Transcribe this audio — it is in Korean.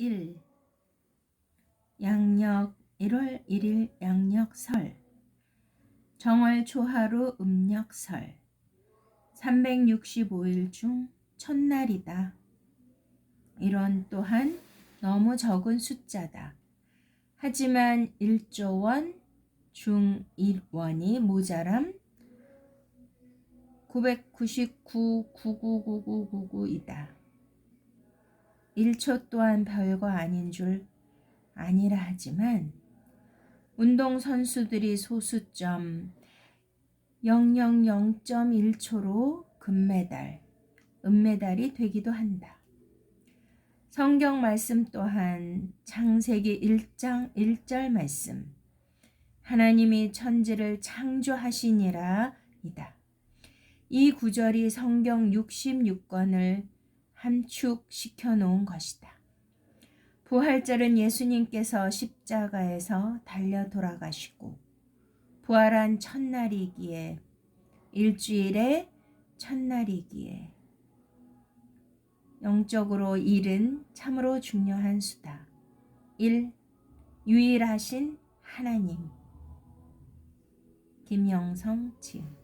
1 양력 1월 1일 양력 설 정월 초하루 음력 설 365일 중 첫날이다. 이런 또한 너무 적은 숫자다. 하지만 1조 원, 중 1원이 모자람 999,999999이다. 1초 또한 별거 아닌 줄 아니라 하지만 운동선수들이 소수점 000.1초로 금메달, 은메달이 되기도 한다. 성경 말씀 또한 창세기 1장 1절 말씀 하나님이 천지를 창조하시니라 이다. 이 구절이 성경 66권을 함축시켜 놓은 것이다. 부활절은 예수님께서 십자가에서 달려 돌아가시고 부활한 첫날이기에 일주일의 첫날이기에 영적으로 일은 참으로 중요한 수다. 1. 유일하신 하나님 김영성 지음